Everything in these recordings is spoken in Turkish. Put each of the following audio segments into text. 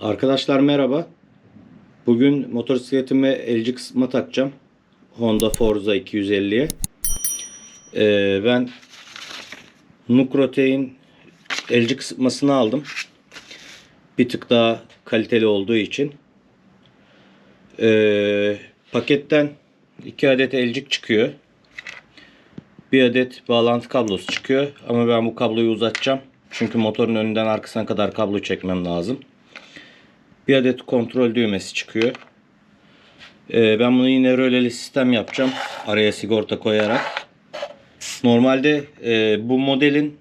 Arkadaşlar merhaba. Bugün motosikletime elci kısma takacağım. Honda Forza 250'ye. Ee, ben Nukrotein elci kısmasını aldım. Bir tık daha kaliteli olduğu için. Ee, paketten 2 adet elcik çıkıyor. Bir adet bağlantı kablosu çıkıyor. Ama ben bu kabloyu uzatacağım. Çünkü motorun önünden arkasına kadar kablo çekmem lazım. Bir adet kontrol düğmesi çıkıyor. Ee, ben bunu yine röleli sistem yapacağım. Araya sigorta koyarak. Normalde e, bu modelin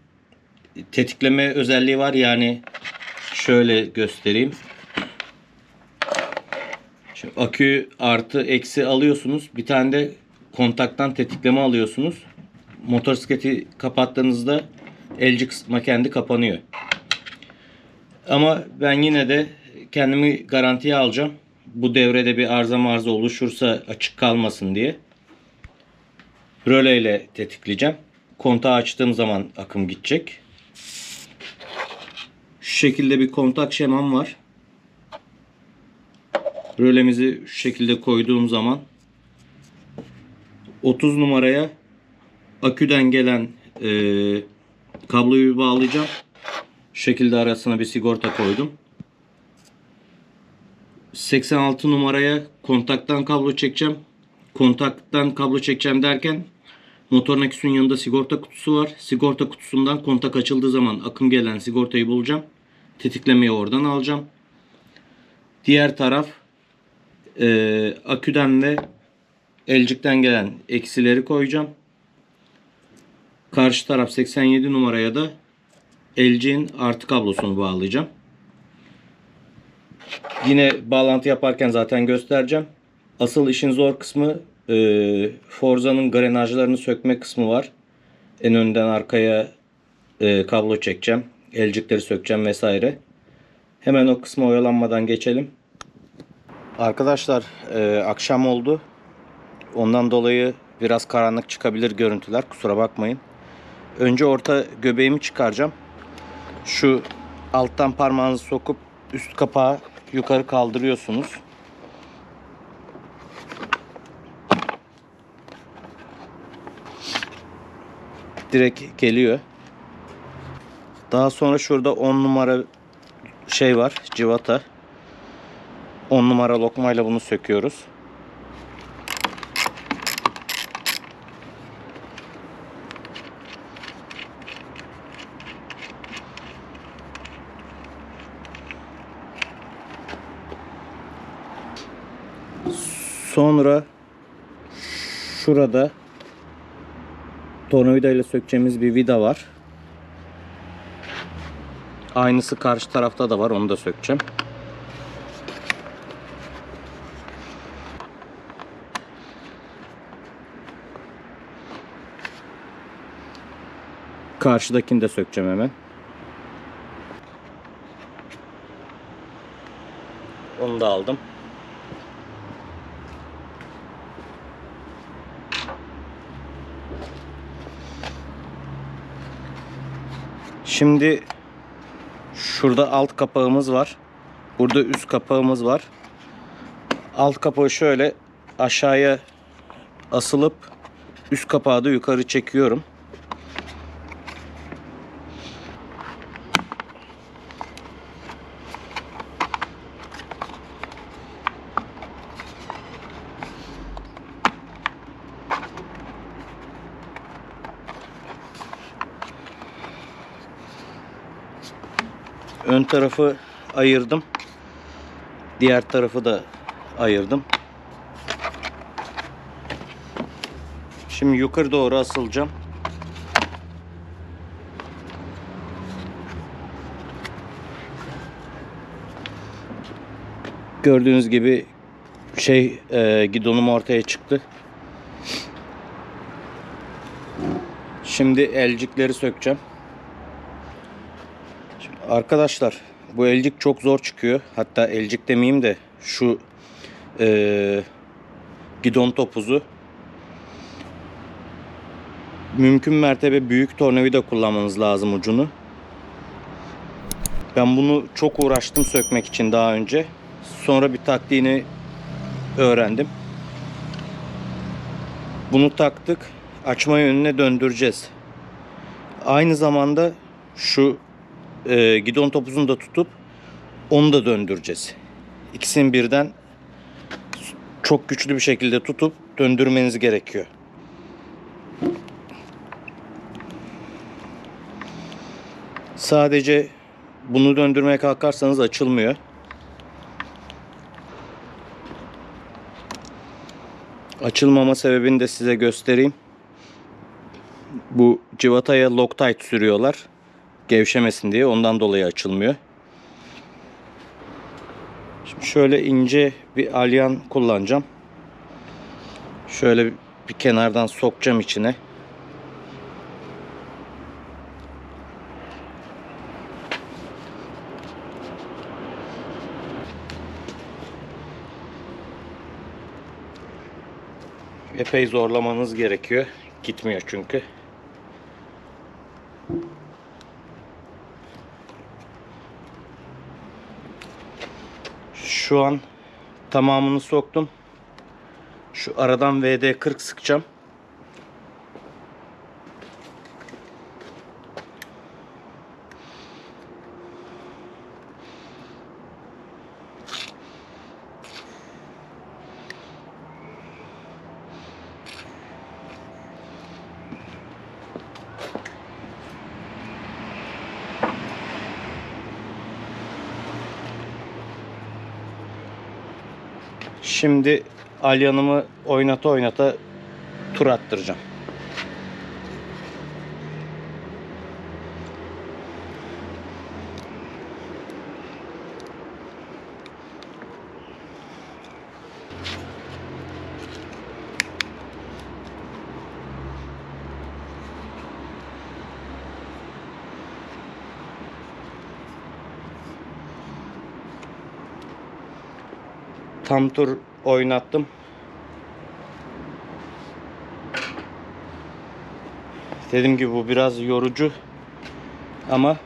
tetikleme özelliği var. Yani şöyle göstereyim. Şimdi akü artı eksi alıyorsunuz. Bir tane de kontaktan tetikleme alıyorsunuz. Motosikleti kapattığınızda elci kısma kendi kapanıyor. Ama ben yine de kendimi garantiye alacağım. Bu devrede bir arıza marza oluşursa açık kalmasın diye. Röle ile tetikleyeceğim. Kontağı açtığım zaman akım gidecek. Şu şekilde bir kontak şemam var. Rölemizi şu şekilde koyduğum zaman 30 numaraya aküden gelen e, kabloyu bağlayacağım. Şu şekilde arasına bir sigorta koydum. 86 numaraya kontaktan kablo çekeceğim. Kontaktan kablo çekeceğim derken motorun aküsünün yanında sigorta kutusu var. Sigorta kutusundan kontak açıldığı zaman akım gelen sigortayı bulacağım. Tetiklemeyi oradan alacağım. Diğer taraf e, aküden ve elcikten gelen eksileri koyacağım. Karşı taraf 87 numaraya da elciğin artı kablosunu bağlayacağım. Yine bağlantı yaparken zaten göstereceğim. Asıl işin zor kısmı e, Forza'nın grenajlarını sökme kısmı var. En önden arkaya e, kablo çekeceğim. Elcikleri sökeceğim vesaire. Hemen o kısma oyalanmadan geçelim. Arkadaşlar e, akşam oldu. Ondan dolayı biraz karanlık çıkabilir görüntüler. Kusura bakmayın. Önce orta göbeğimi çıkaracağım. Şu alttan parmağınızı sokup üst kapağı yukarı kaldırıyorsunuz. Direkt geliyor. Daha sonra şurada 10 numara şey var, civata. 10 numara lokmayla bunu söküyoruz. Sonra şurada tornavida ile sökeceğimiz bir vida var. Aynısı karşı tarafta da var. Onu da sökeceğim. Karşıdakini de sökeceğim hemen. Onu da aldım. Şimdi şurada alt kapağımız var. Burada üst kapağımız var. Alt kapağı şöyle aşağıya asılıp üst kapağı da yukarı çekiyorum. Tarafı ayırdım. Diğer tarafı da ayırdım. Şimdi yukarı doğru asılacağım. Gördüğünüz gibi şey e, gidonum ortaya çıktı. Şimdi elcikleri sökeceğim. Arkadaşlar bu elcik çok zor çıkıyor. Hatta elcik demeyeyim de şu e, gidon topuzu mümkün mertebe büyük tornavida kullanmanız lazım ucunu. Ben bunu çok uğraştım sökmek için daha önce. Sonra bir taktiğini öğrendim. Bunu taktık. Açma yönüne döndüreceğiz. Aynı zamanda şu e, gidon topuzunu da tutup onu da döndüreceğiz. İkisini birden çok güçlü bir şekilde tutup döndürmeniz gerekiyor. Sadece bunu döndürmeye kalkarsanız açılmıyor. Açılmama sebebini de size göstereyim. Bu civataya Loctite sürüyorlar. Gevşemesin diye ondan dolayı açılmıyor. Şimdi şöyle ince bir alyan kullanacağım. Şöyle bir kenardan sokacağım içine. Epey zorlamanız gerekiyor. Gitmiyor çünkü. Şu an tamamını soktum. Şu aradan VD40 sıkacağım. Şimdi alyanımı oynata oynata tur attıracağım. Tam tur oynattım. Dediğim gibi bu biraz yorucu ama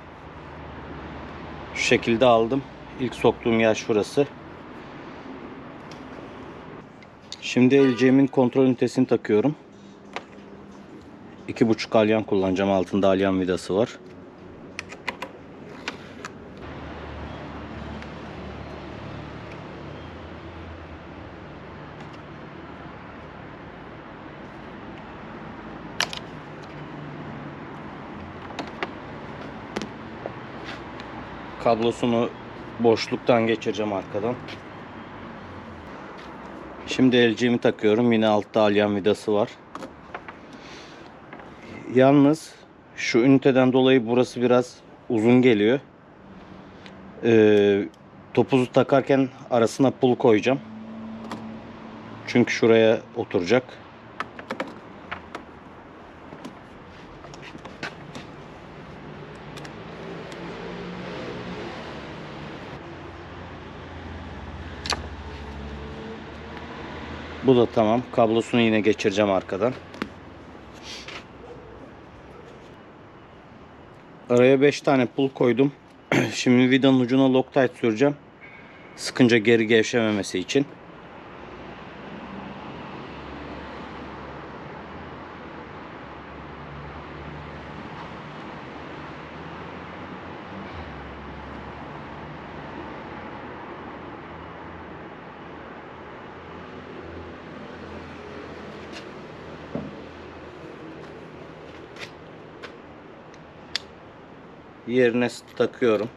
şu şekilde aldım. İlk soktuğum yer şurası. Şimdi LCM'in kontrol ünitesini takıyorum. 2.5 alyan kullanacağım. Altında alyan vidası var. Kablosunu boşluktan geçireceğim arkadan. Şimdi LG'mi takıyorum. Yine altta alyan vidası var. Yalnız şu üniteden dolayı burası biraz uzun geliyor. Ee, topuzu takarken arasına pul koyacağım. Çünkü şuraya oturacak. Bu da tamam. Kablosunu yine geçireceğim arkadan. Araya 5 tane pul koydum. Şimdi vidanın ucuna Loctite süreceğim. Sıkınca geri gevşememesi için. Yerine takıyorum.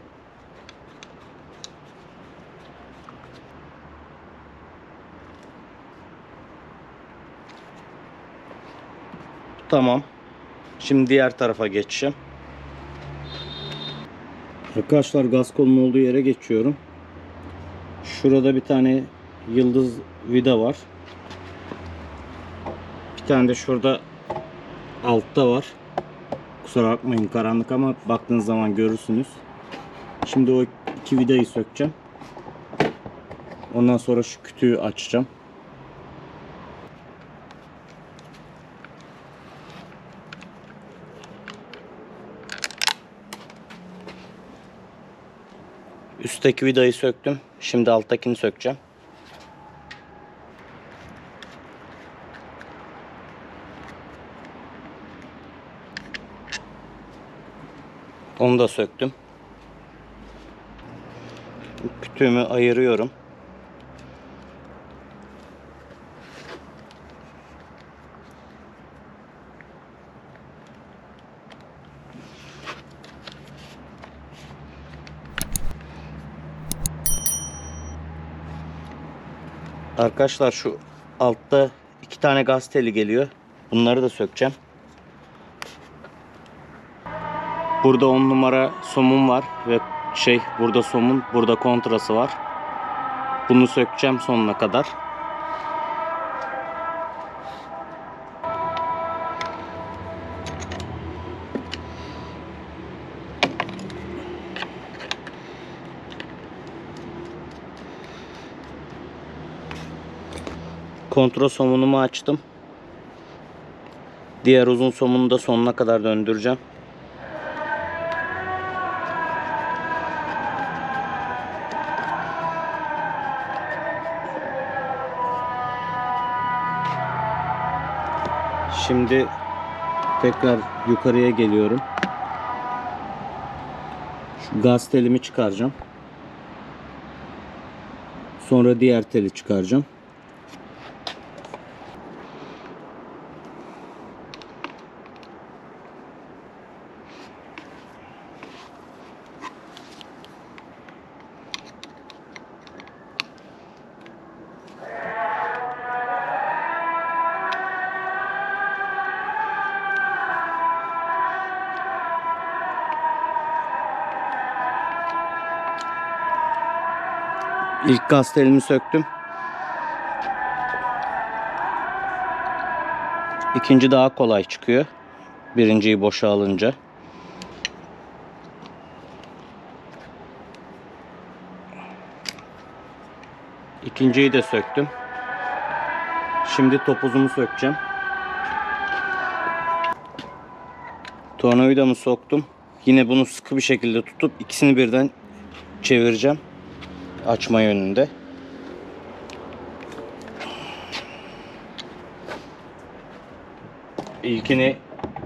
Tamam. Şimdi diğer tarafa geçeceğim. Arkadaşlar gaz kolunun olduğu yere geçiyorum. Şurada bir tane yıldız vida var. Bir tane de şurada altta var. Kusura bakmayın karanlık ama baktığınız zaman görürsünüz. Şimdi o iki vidayı sökeceğim. Ondan sonra şu kütüğü açacağım. Üstteki vidayı söktüm. Şimdi alttakini sökeceğim. Onu da söktüm. Kütüğümü ayırıyorum. Arkadaşlar şu altta iki tane gaz teli geliyor. Bunları da sökeceğim. Burada 10 numara somun var ve şey burada somun, burada kontrası var. Bunu sökeceğim sonuna kadar. Kontrol somunumu açtım. Diğer uzun somunu da sonuna kadar döndüreceğim. Tekrar yukarıya geliyorum. Şu gaz telimi çıkaracağım. Sonra diğer teli çıkaracağım. İlk gaz söktüm. İkinci daha kolay çıkıyor. Birinciyi boşa alınca. İkinciyi de söktüm. Şimdi topuzumu sökeceğim. Tornavidamı soktum. Yine bunu sıkı bir şekilde tutup ikisini birden çevireceğim açma yönünde. İlkini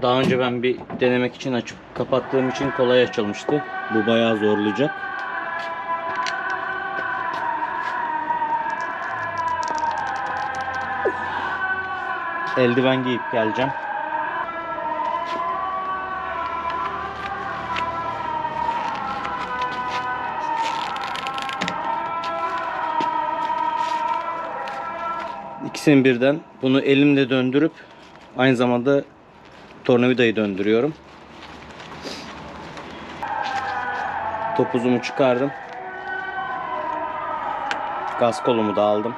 daha önce ben bir denemek için açıp kapattığım için kolay açılmıştı. Bu bayağı zorlayacak. Eldiven giyip geleceğim. İkisini birden bunu elimle döndürüp aynı zamanda tornavidayı döndürüyorum. Topuzumu çıkardım. Gaz kolumu da aldım.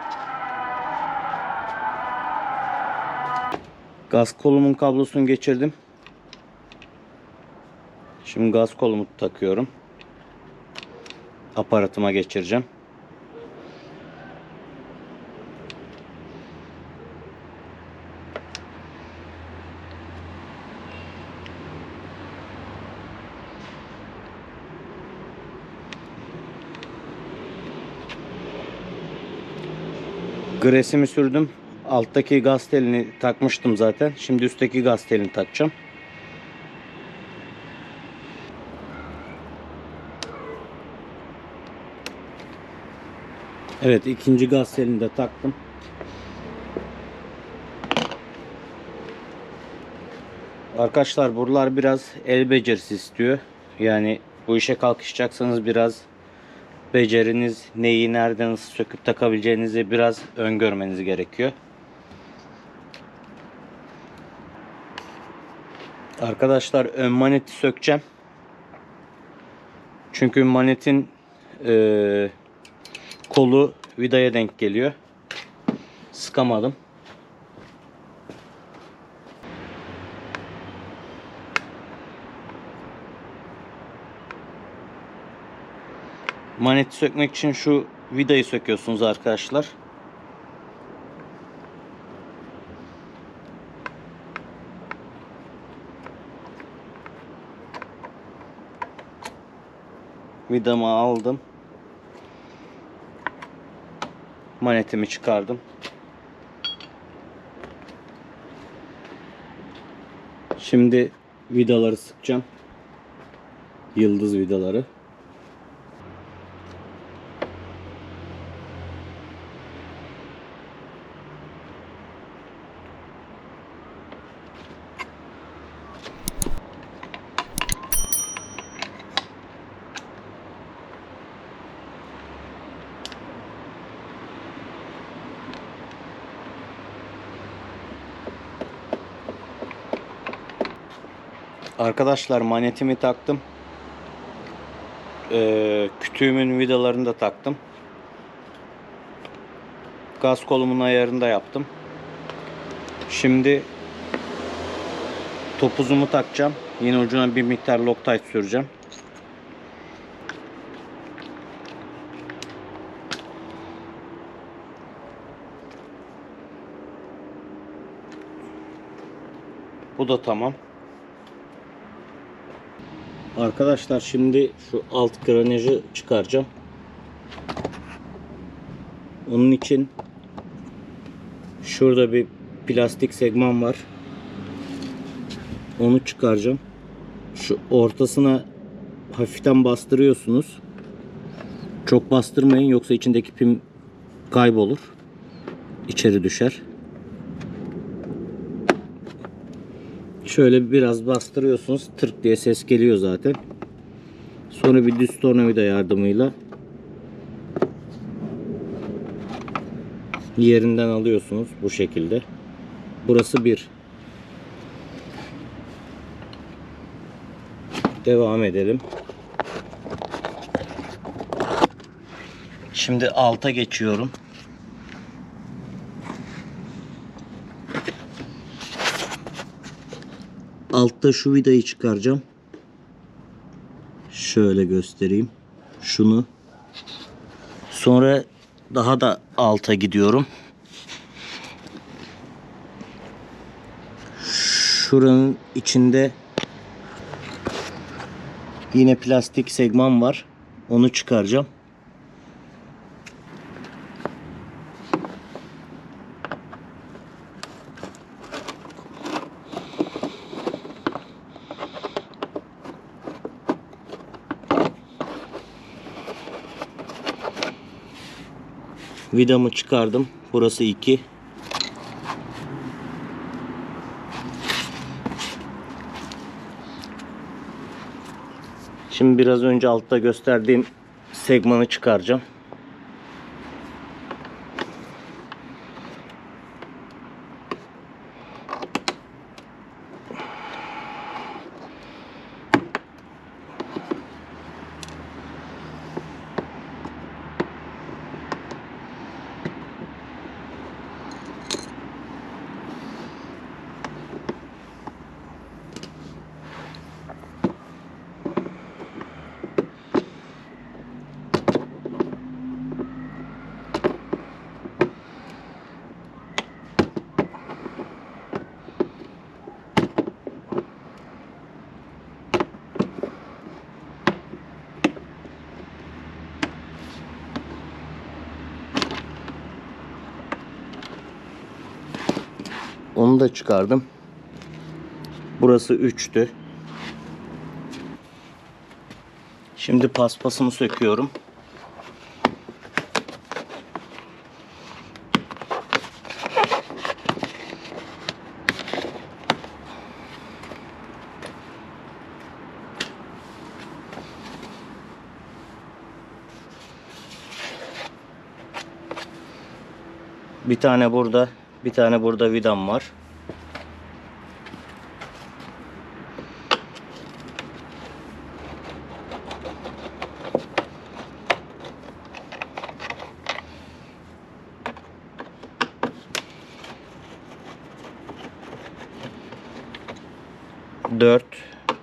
Gaz kolumun kablosunu geçirdim. Şimdi gaz kolumu takıyorum. Aparatıma geçireceğim. Gresimi sürdüm. Alttaki gaz telini takmıştım zaten. Şimdi üstteki gaz telini takacağım. Evet ikinci gaz telini de taktım. Arkadaşlar buralar biraz el becerisi istiyor. Yani bu işe kalkışacaksanız biraz beceriniz neyi nereden nasıl söküp takabileceğinizi biraz öngörmeniz gerekiyor. Arkadaşlar ön maneti sökeceğim. Çünkü manetin e, kolu vidaya denk geliyor. Sıkamadım. Maneti sökmek için şu vidayı söküyorsunuz arkadaşlar. Vidamı aldım. Manetimi çıkardım. Şimdi vidaları sıkacağım. Yıldız vidaları. Arkadaşlar manetimi taktım. Ee, kütüğümün vidalarını da taktım. Gaz kolumun ayarını da yaptım. Şimdi topuzumu takacağım. Yine ucuna bir miktar Loctite süreceğim. Bu da tamam. Arkadaşlar şimdi şu alt granajı çıkaracağım. Onun için şurada bir plastik segman var. Onu çıkaracağım. Şu ortasına hafiften bastırıyorsunuz. Çok bastırmayın yoksa içindeki pim kaybolur. İçeri düşer. Şöyle biraz bastırıyorsunuz. Tırk diye ses geliyor zaten. Sonra bir düz tornavida yardımıyla yerinden alıyorsunuz bu şekilde. Burası bir. Devam edelim. Şimdi alta geçiyorum. Altta şu vidayı çıkaracağım. Şöyle göstereyim. Şunu. Sonra daha da alta gidiyorum. Şuranın içinde yine plastik segman var. Onu çıkaracağım. Vidamı çıkardım. Burası 2. Şimdi biraz önce altta gösterdiğim segmanı çıkaracağım. Onu da çıkardım. Burası 3'tü. Şimdi paspasını söküyorum. Bir tane burada, bir tane burada vidam var.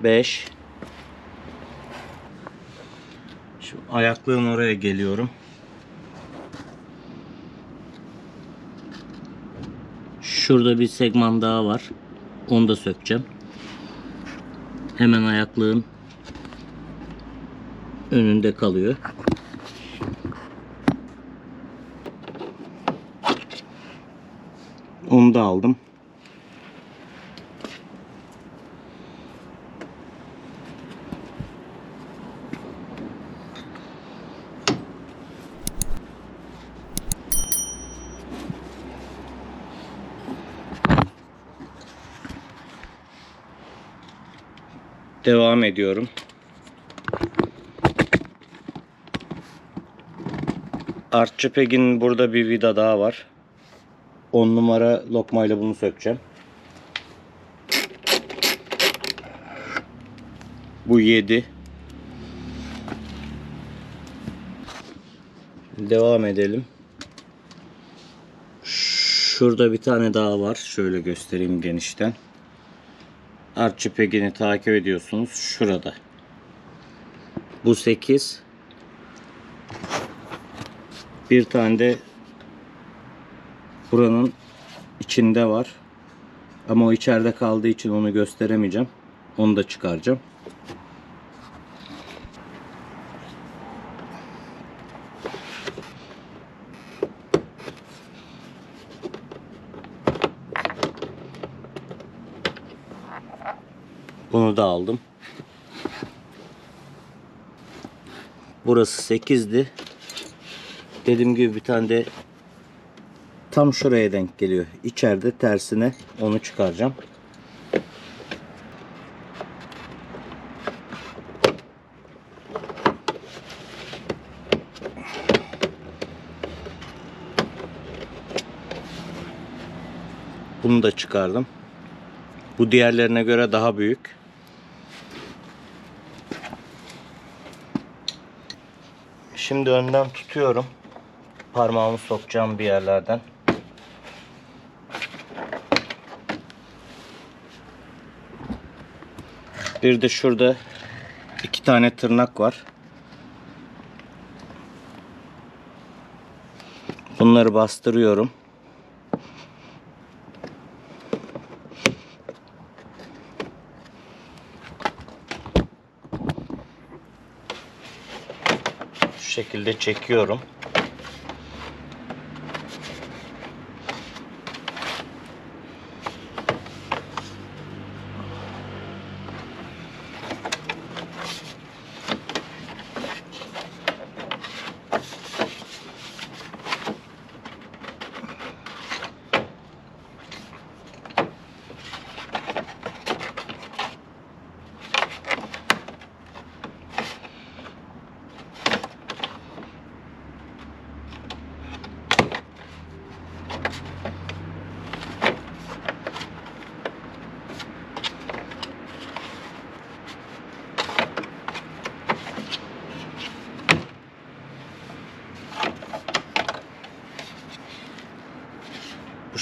5 Şu ayaklığın oraya geliyorum. Şurada bir segman daha var. Onu da sökeceğim. Hemen ayaklığın önünde kalıyor. Onu da aldım. Devam ediyorum. Artçıpeg'in burada bir vida daha var. 10 numara lokmayla bunu sökeceğim. Bu 7. Devam edelim. Şurada bir tane daha var. Şöyle göstereyim genişten. Artçıpeg'ini takip ediyorsunuz. Şurada. Bu 8. Bir tane de buranın içinde var. Ama o içeride kaldığı için onu gösteremeyeceğim. Onu da çıkaracağım. Da aldım. Burası 8'di. Dediğim gibi bir tane de tam şuraya denk geliyor. İçeride tersine onu çıkaracağım. Bunu da çıkardım. Bu diğerlerine göre daha büyük. Şimdi önden tutuyorum. Parmağımı sokacağım bir yerlerden. Bir de şurada iki tane tırnak var. Bunları bastırıyorum. Şekilde çekiyorum.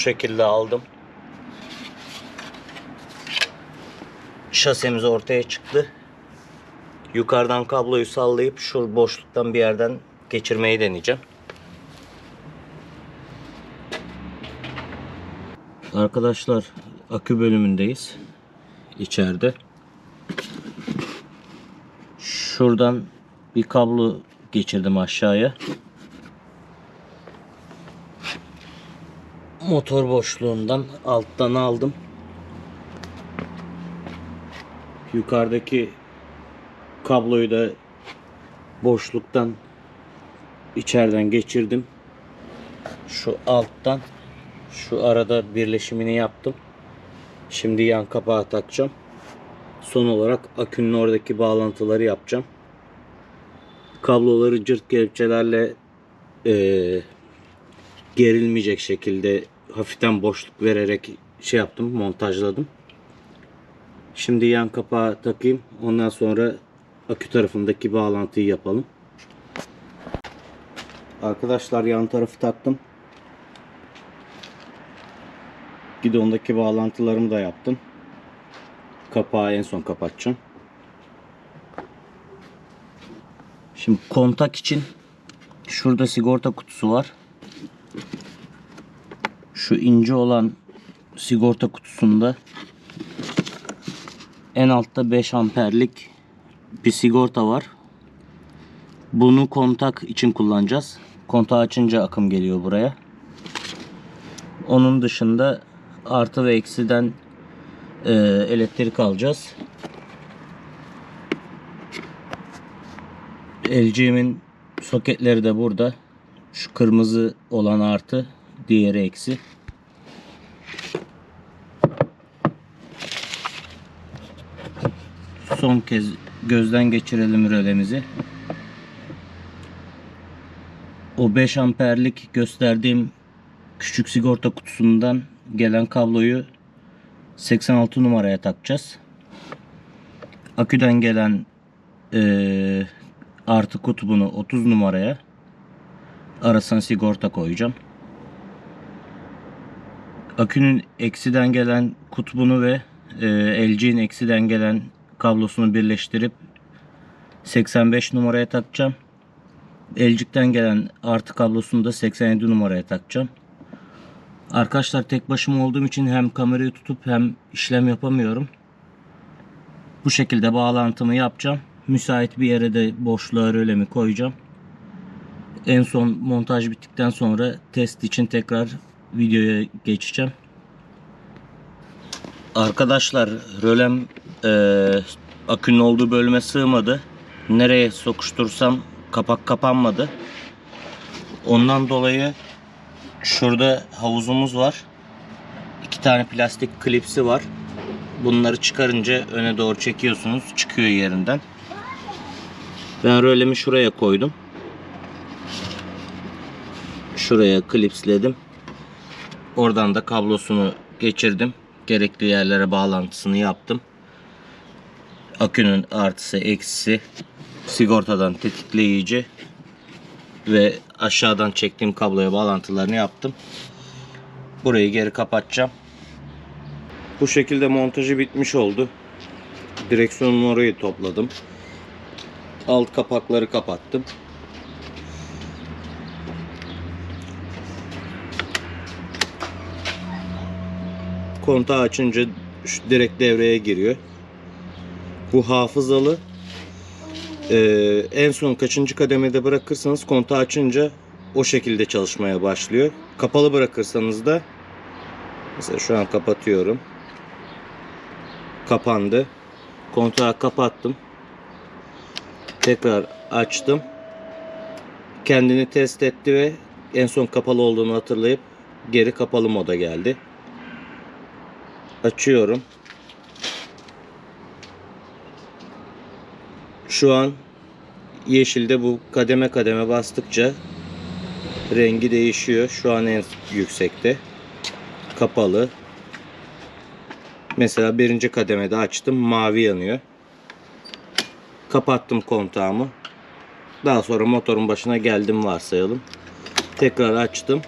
Şekilde aldım. Şasemiz ortaya çıktı. Yukarıdan kabloyu sallayıp şu boşluktan bir yerden geçirmeyi deneyeceğim. Arkadaşlar akü bölümündeyiz. İçeride. Şuradan bir kablo geçirdim aşağıya. Motor boşluğundan alttan aldım. Yukarıdaki kabloyu da boşluktan içeriden geçirdim. Şu alttan şu arada birleşimini yaptım. Şimdi yan kapağı takacağım. Son olarak akünün oradaki bağlantıları yapacağım. Kabloları cırt kelepçelerle eee gerilmeyecek şekilde hafiften boşluk vererek şey yaptım, montajladım. Şimdi yan kapağı takayım. Ondan sonra akü tarafındaki bağlantıyı yapalım. Arkadaşlar yan tarafı taktım. Gidondaki bağlantılarımı da yaptım. Kapağı en son kapatacağım. Şimdi kontak için şurada sigorta kutusu var şu ince olan sigorta kutusunda en altta 5 amperlik bir sigorta var. Bunu kontak için kullanacağız. Kontağı açınca akım geliyor buraya. Onun dışında artı ve eksiden e, elektrik alacağız. LG'min soketleri de burada. Şu kırmızı olan artı, diğeri eksi. Son kez gözden geçirelim rölemizi. O 5 amperlik gösterdiğim küçük sigorta kutusundan gelen kabloyu 86 numaraya takacağız. Aküden gelen eee, artı kutbunu 30 numaraya arasına sigorta koyacağım. Akünün eksiden gelen kutbunu ve e, LG'nin eksiden gelen kablosunu birleştirip 85 numaraya takacağım. LG'den gelen artı kablosunu da 87 numaraya takacağım. Arkadaşlar tek başıma olduğum için hem kamerayı tutup hem işlem yapamıyorum. Bu şekilde bağlantımı yapacağım. Müsait bir yere de boşluğa rölemi koyacağım. En son montaj bittikten sonra test için tekrar videoya geçeceğim. Arkadaşlar rölem eee, akünün olduğu bölüme sığmadı. Nereye sokuştursam kapak kapanmadı. Ondan dolayı şurada havuzumuz var. İki tane plastik klipsi var. Bunları çıkarınca öne doğru çekiyorsunuz. Çıkıyor yerinden. Ben rölemi şuraya koydum. Şuraya klipsledim. Oradan da kablosunu geçirdim. Gerekli yerlere bağlantısını yaptım. Akünün artısı eksisi sigortadan tetikleyici ve aşağıdan çektiğim kabloya bağlantılarını yaptım. Burayı geri kapatacağım. Bu şekilde montajı bitmiş oldu. Direksiyonun orayı topladım. Alt kapakları kapattım. Kontağı açınca direkt devreye giriyor. Bu hafızalı. Ee, en son kaçıncı kademede bırakırsanız kontağı açınca o şekilde çalışmaya başlıyor. Kapalı bırakırsanız da mesela şu an kapatıyorum. Kapandı. Kontağı kapattım. Tekrar açtım. Kendini test etti ve en son kapalı olduğunu hatırlayıp geri kapalı moda geldi. Açıyorum. Şu an yeşilde bu kademe kademe bastıkça rengi değişiyor. Şu an en yüksekte. Kapalı. Mesela birinci kademede açtım. Mavi yanıyor. Kapattım kontağımı. Daha sonra motorun başına geldim varsayalım. Tekrar açtım.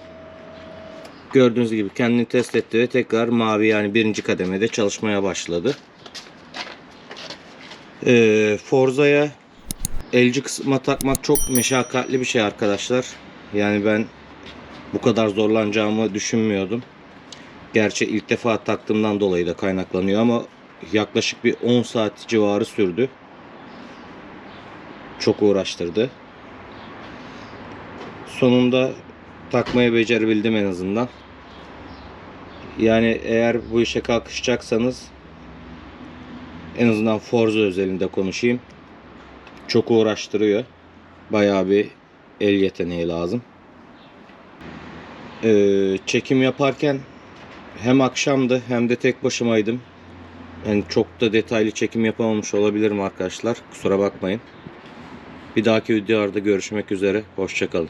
Gördüğünüz gibi kendini test etti ve tekrar mavi yani birinci kademede çalışmaya başladı. Ee, Forza'ya elci kısma takmak çok meşakkatli bir şey arkadaşlar. Yani ben bu kadar zorlanacağımı düşünmüyordum. Gerçi ilk defa taktığımdan dolayı da kaynaklanıyor ama yaklaşık bir 10 saat civarı sürdü. Çok uğraştırdı. Sonunda takmayı becerebildim en azından. Yani eğer bu işe kalkışacaksanız en azından Forza özelinde konuşayım. Çok uğraştırıyor. Bayağı bir el yeteneği lazım. Ee, çekim yaparken hem akşamdı hem de tek başımaydım. Yani çok da detaylı çekim yapamamış olabilirim arkadaşlar. Kusura bakmayın. Bir dahaki videolarda görüşmek üzere. Hoşçakalın.